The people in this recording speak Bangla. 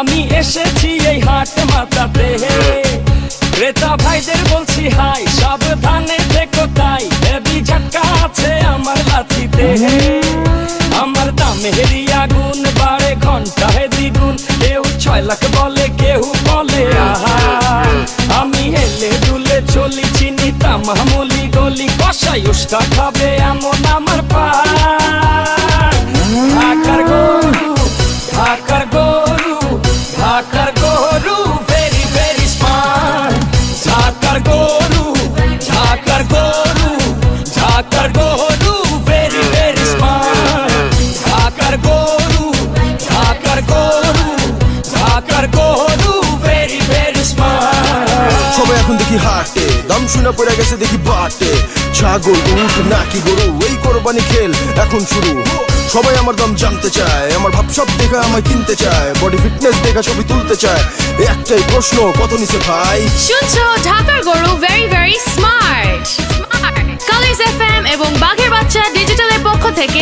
আমি এসেছি এই হাট মাতাতে ক্রেতা ভাইদের বলছি, হাই, সাবধানে থেকো তাই। হেভি ঝটকা আছে আমার লাথিতে আমার দামে হেরি আগুন বাড়ে ঘন্টায় দ্বিগুণ। কেউ ছয় লাখ বলে, কেউ বলে, আহা। আমি হেলে দুলে চলি, চিনি তামামলি গলি, কষাই উষ্টা খাবে এমন আমার পা। গরু ভেরি ভেরি স্মার্ট সবাই এখন দেখি হাটে দাম শুনে পড়ে গেছে দেখি বাটে। ছাগল উঠ নাকি গরু এই কোরবানি খেল এখন শুরু। সবাই আমার দাম জানতে চায় আমার ভাব সব দেখা আমায় কিনতে চায় বডি ফিটনেস দেখা ছবি তুলতে চায়। এই একটাই প্রশ্ন কত নিছে ভাই? শুনছো ঢাকার গরু very very smart colours FM এবং বাঘের বাচ্চা ডিজিটালের পক্ষ থেকে